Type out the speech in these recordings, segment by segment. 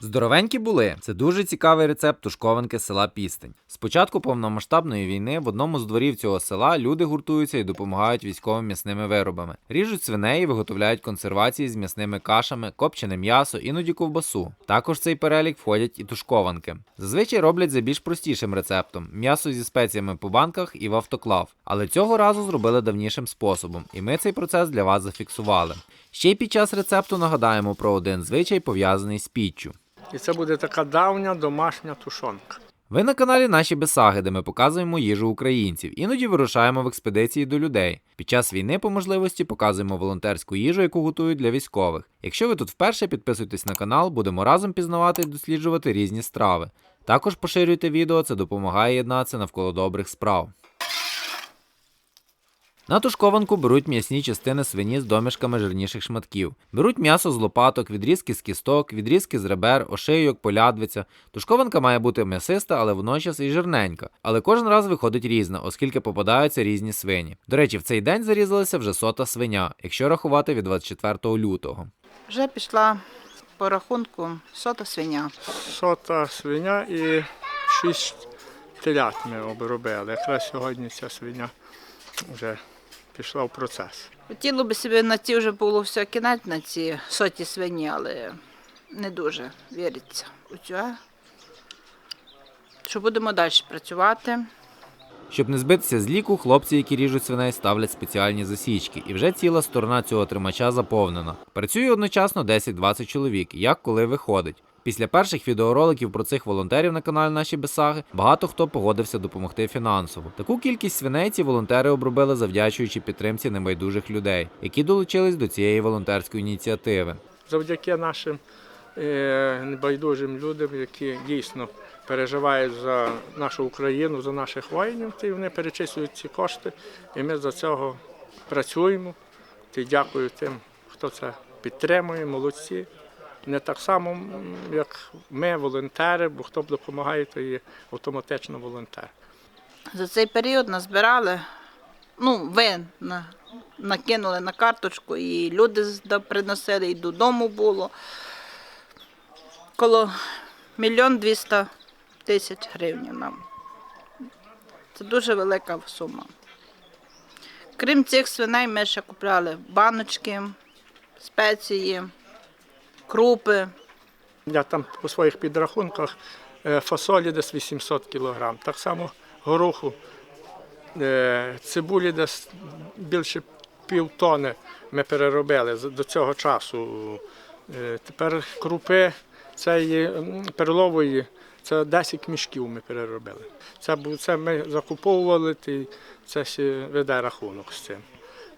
Здоровенькі були. Це дуже цікавий рецепт тушкованки села Пістень. З початку повномасштабної війни в одному з дворів цього села люди гуртуються і допомагають військовим м'ясними виробами. Ріжуть свиней і виготовляють консервації з м'ясними кашами, копчене м'ясо, іноді ковбасу. Також в цей перелік входять і тушкованки. Зазвичай роблять за більш простішим рецептом: м'ясо зі спеціями по банках і в автоклав. Але цього разу зробили давнішим способом, і ми цей процес для вас зафіксували. Ще й під час рецепту нагадаємо про один звичай пов'язаний з піччю. І це буде така давня домашня тушонка. Ви на каналі Наші Бесаги, де ми показуємо їжу українців. Іноді вирушаємо в експедиції до людей. Під час війни по можливості показуємо волонтерську їжу, яку готують для військових. Якщо ви тут вперше, підписуйтесь на канал, будемо разом пізнавати і досліджувати різні страви. Також поширюйте відео, це допомагає єднатися навколо добрих справ. На тушкованку беруть м'ясні частини свині з домішками жирніших шматків. Беруть м'ясо з лопаток, відрізки з кісток, відрізки з ребер, ошийок, полядвиця. Тушкованка має бути м'ясиста, але водночас і жирненька. Але кожен раз виходить різна, оскільки попадаються різні свині. До речі, в цей день зарізалася вже сота свиня, якщо рахувати від 24 лютого. Вже пішла по рахунку сота свиня. Сота свиня і шість телят ми обробили. Якраз сьогодні ця свиня вже пішла в процес. Хотіло би собі на ці вже було все кінець на ці соті свині, але не дуже віриться у це. Що будемо далі працювати. Щоб не збитися з ліку, хлопці, які ріжуть свиней, ставлять спеціальні засічки, і вже ціла сторона цього тримача заповнена. Працює одночасно 10-20 чоловік, як коли виходить. Після перших відеороликів про цих волонтерів на каналі Наші Бесаги багато хто погодився допомогти фінансово. Таку кількість свиней волонтери обробили завдячуючи підтримці небайдужих людей, які долучились до цієї волонтерської ініціативи. Завдяки нашим е, небайдужим людям, які дійсно переживають за нашу Україну, за наших воїнів, і вони перечислюють ці кошти. І ми за цього працюємо. І дякую тим, хто це підтримує, молодці. Не так само, як ми, волонтери, бо хто б допомагає, то є автоматично волонтер. За цей період назбирали, ну, ви на, накинули на карточку, і люди приносили, і додому було. Коло мільйон двіста тисяч гривень нам. Це дуже велика сума. Крім цих свиней, ми ще купляли баночки, спеції, крупи. Я там по своїх підрахунках е, фасолі десь 800 кг. Так само гороху, е, цибулі десь більше півтони ми переробили до цього часу. Е, Тепер крупи цієї перлової, це 10 мішків ми переробили. Це, це ми закуповували, це ще веде рахунок з цим.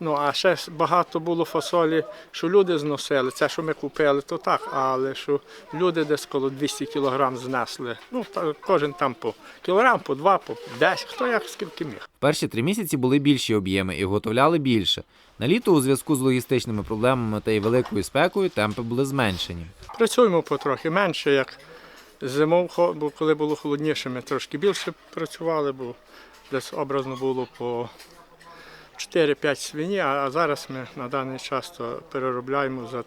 Ну, а ще багато було фасолі, що люди зносили. Це, що ми купили, то так, але що люди десь коло 200 кілограм знесли. Ну, та, кожен там по кілограм, по два, по 10, хто як скільки міг. Перші три місяці були більші об'єми і виготовляли більше. На літо у зв'язку з логістичними проблемами та й великою спекою темпи були зменшені. Працюємо потрохи менше, як зимов, бо коли було холодніше, ми трошки більше працювали, бо десь образно було по 4-5 свині, а зараз ми на даний час то переробляємо за,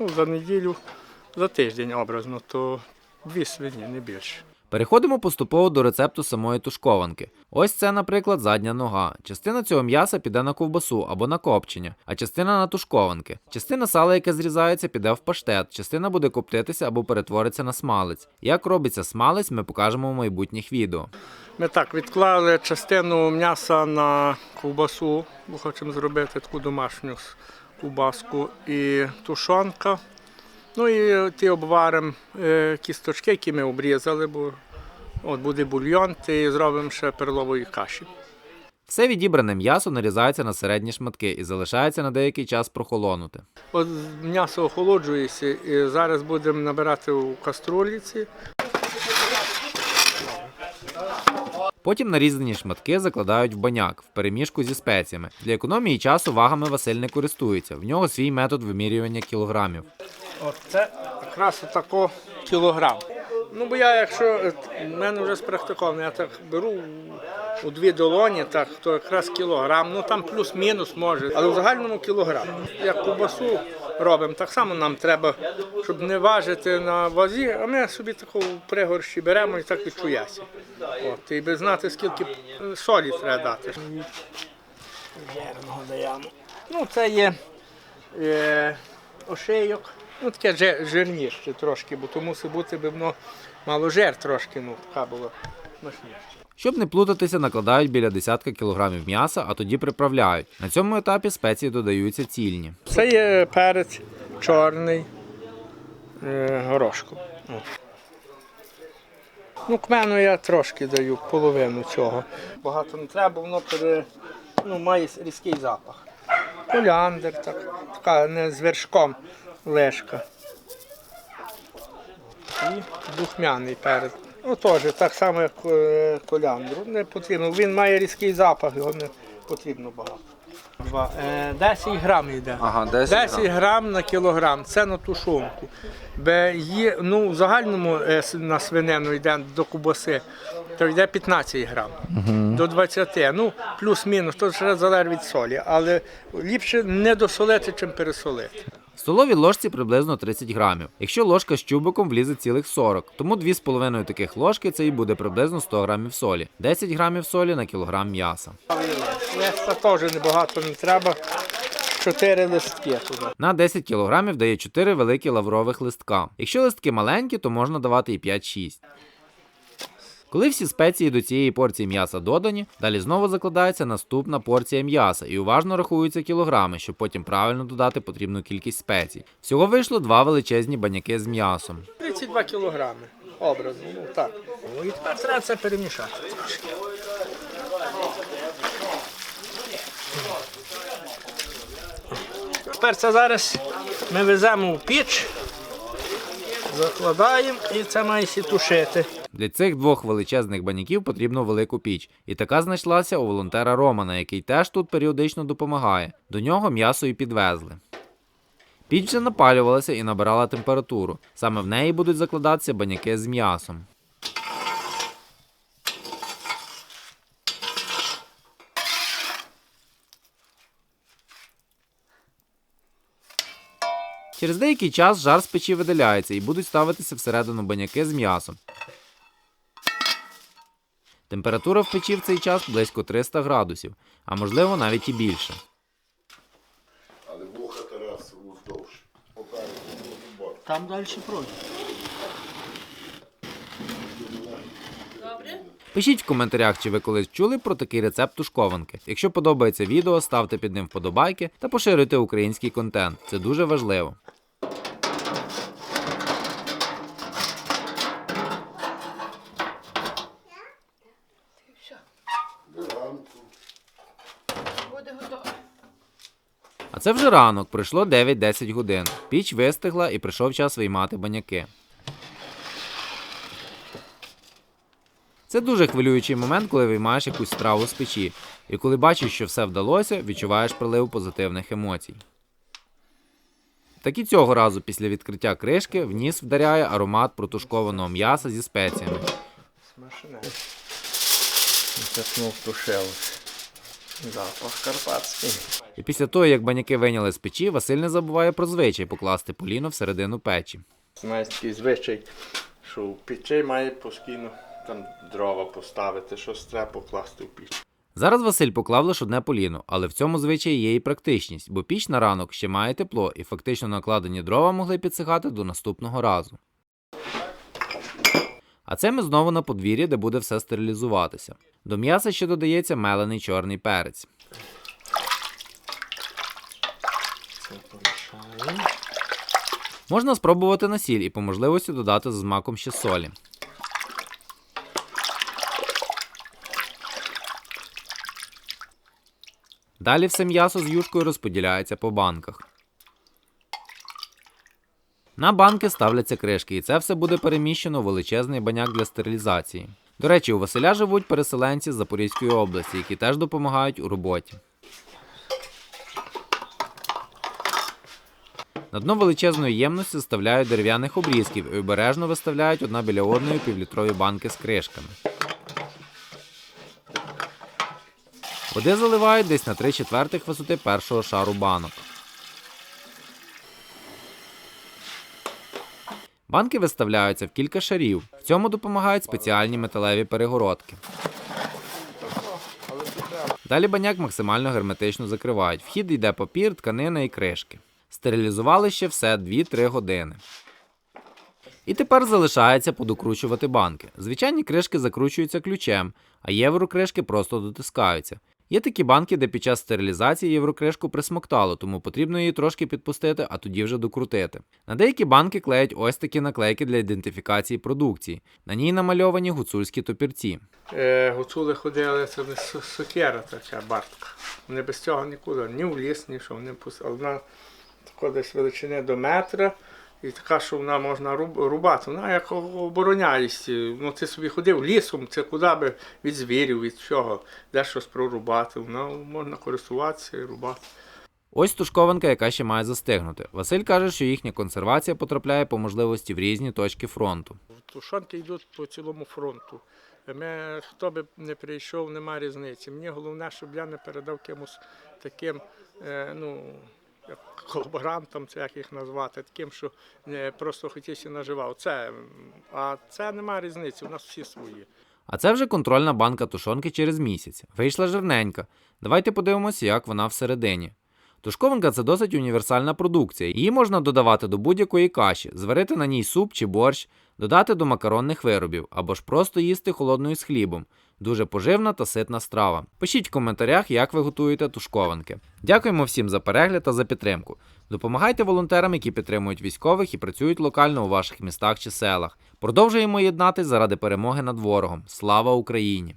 ну, за неділю, за тиждень образно, то дві свині, не більше. Переходимо поступово до рецепту самої тушкованки. Ось це, наприклад, задня нога. Частина цього м'яса піде на ковбасу або на копчення, а частина на тушкованки. Частина сала, яке зрізається, піде в паштет, частина буде коптитися або перетвориться на смалець. Як робиться смалець, ми покажемо в майбутніх відео. Ми так відклали частину м'яса на ковбасу, бо хочемо зробити таку домашню ковбаску і тушонка. Ну і ті обваримо е, кісточки, які ми обрізали, бо от буде бульйон, і зробимо ще перлової каші. Все відібране м'ясо нарізається на середні шматки і залишається на деякий час прохолонути. От м'ясо охолоджується, і зараз будемо набирати у каструліці. Потім нарізані шматки закладають в баняк в перемішку зі спеціями. Для економії часу вагами Василь не користується. В нього свій метод вимірювання кілограмів. От це якраз тако кілограм. Ну, бо я, якщо е, в мене вже спрактиковано, я так беру у- дві долоні, так, то якраз кілограм, ну там плюс-мінус може, але в загальному кілограм. Як кубасу робимо. Так само нам треба, щоб не важити на вазі, а ми собі таку пригорщі беремо і так відчується. От, і би знати, скільки е, солі треба дати. Жирного даємо. Ну, це є е, ошейок. Ну, таке жи- жирніше трошки, бо то мусить бути, би воно мало жир трошки, ну, така була смачніше. Щоб не плутатися, накладають біля десятка кілограмів м'яса, а тоді приправляють. На цьому етапі спеції додаються цільні. Це є перець чорний е, горошком. Ну, кмену я трошки даю, половину цього. Багато не треба, воно пере, ну, має різкий запах. Коліандр, так, така не з вершком лешка. І духмяний перець. Ну, теж так само, як е, коліандру. Не потрібно. Він має різкий запах, його не потрібно багато. Два. Е, 10 грам йде. Ага, 10 грам на кілограм, це на тушонку. Бе є, ну, в загальному е, с- на свинину йде до кубаси, то йде 15 грам до 20. Ну, плюс-мінус, то вже залежить від солі. Але ліпше не досолити, чим пересолити. В столовій ложці приблизно 30 грамів. Якщо ложка з чубиком влізе цілих 40, тому 2,5 таких ложки це і буде приблизно 100 грамів солі, 10 грамів солі на кілограм м'яса. Леса теж небагато не треба. 4 листки туди. На 10 кілограмів дає 4 великі лаврових листка. Якщо листки маленькі, то можна давати і 5-6. Коли всі спеції до цієї порції м'яса додані, далі знову закладається наступна порція м'яса і уважно рахуються кілограми, щоб потім правильно додати потрібну кількість спецій. Всього вийшло два величезні баняки з м'ясом. 32 кілограми. Образно, ну так. Ну, і тепер треба це перемішати. Тепер це зараз ми веземо в піч, закладаємо і це має сітушити. Для цих двох величезних баняків потрібно велику піч, і така знайшлася у волонтера Романа, який теж тут періодично допомагає. До нього м'ясо і підвезли. Піч вже напалювалася і набирала температуру. Саме в неї будуть закладатися баняки з м'ясом. Через деякий час жар з печі видаляється і будуть ставитися всередину баняки з м'ясом. Температура в печі в цей час близько 300 градусів, а можливо навіть і більше. Але вуха Тарас бок. Там далі пройде. Пишіть в коментарях, чи ви колись чули про такий рецепт тушкованки. Якщо подобається відео, ставте під ним вподобайки та поширюйте український контент. Це дуже важливо. А це вже ранок, пройшло 9-10 годин. Піч вистигла і прийшов час виймати баняки. Це дуже хвилюючий момент, коли виймаєш якусь страву з печі. І коли бачиш, що все вдалося, відчуваєш прилив позитивних емоцій. Так і цього разу після відкриття кришки в ніс вдаряє аромат протушкованого м'яса зі спеціями. Смачне. Затнув тушилось. Запах карпатський. І після того, як баняки вийняли з печі, Василь не забуває про звичай покласти поліно всередину печі. Має такий звичай, що в печі має постійно там дрова поставити, щось треба покласти в піч. Зараз Василь поклав лише одне поліно, але в цьому звичаї є і практичність, бо піч на ранок ще має тепло, і фактично накладені дрова могли підсихати до наступного разу. А це ми знову на подвір'ї, де буде все стерилізуватися. До м'яса ще додається мелений чорний перець. Можна спробувати на сіль і по можливості додати з маком ще солі. Далі все м'ясо з юшкою розподіляється по банках. На банки ставляться кришки, і це все буде переміщено в величезний баняк для стерилізації. До речі, у Василя живуть переселенці з Запорізької області, які теж допомагають у роботі. На дно величезної ємності заставляють дерев'яних обрізків і обережно виставляють одна біля одної півлітрові банки з кришками. Води заливають десь на 3 четвертих висоти першого шару банок. Банки виставляються в кілька шарів. В цьому допомагають спеціальні металеві перегородки. Далі баняк максимально герметично закривають. Вхід йде папір, тканина і кришки. Стерилізували ще все 2-3 години. І тепер залишається подокручувати банки. Звичайні кришки закручуються ключем, а єврокришки просто дотискаються. Є такі банки, де під час стерилізації єврокришку присмоктало, тому потрібно її трошки підпустити, а тоді вже докрутити. На деякі банки клеять ось такі наклейки для ідентифікації продукції. На ній намальовані гуцульські топірці. Е, гуцули ходили, це не со- сокира така бартка. Вони без цього нікуди, ні в ліс, ні що. Вони пус- а вона така десь величини до метра. І така, що вона можна рубати. Вона як обороняєсть. Ну, ти собі ходив лісом, це куди би від звірів, від чого, де щось прорубати. Вона можна користуватися і рубати. Ось тушкованка, яка ще має застигнути. Василь каже, що їхня консервація потрапляє по можливості в різні точки фронту. Тушонки йдуть по цілому фронту. Ми, хто би не прийшов, нема різниці. Мені головне, щоб я не передав кимось таким, е, ну, як колаборантам, це як їх назвати, таким, що просто хотівся наживав. Це, а це нема різниці, у нас всі свої. А це вже контрольна банка тушонки через місяць. Вийшла жирненька. Давайте подивимося, як вона всередині. Тушкованка це досить універсальна продукція. Її можна додавати до будь-якої каші, зварити на ній суп чи борщ, додати до макаронних виробів або ж просто їсти холодною з хлібом. Дуже поживна та ситна страва. Пишіть в коментарях, як ви готуєте тушкованки. Дякуємо всім за перегляд та за підтримку. Допомагайте волонтерам, які підтримують військових і працюють локально у ваших містах чи селах. Продовжуємо єднатись заради перемоги над ворогом. Слава Україні!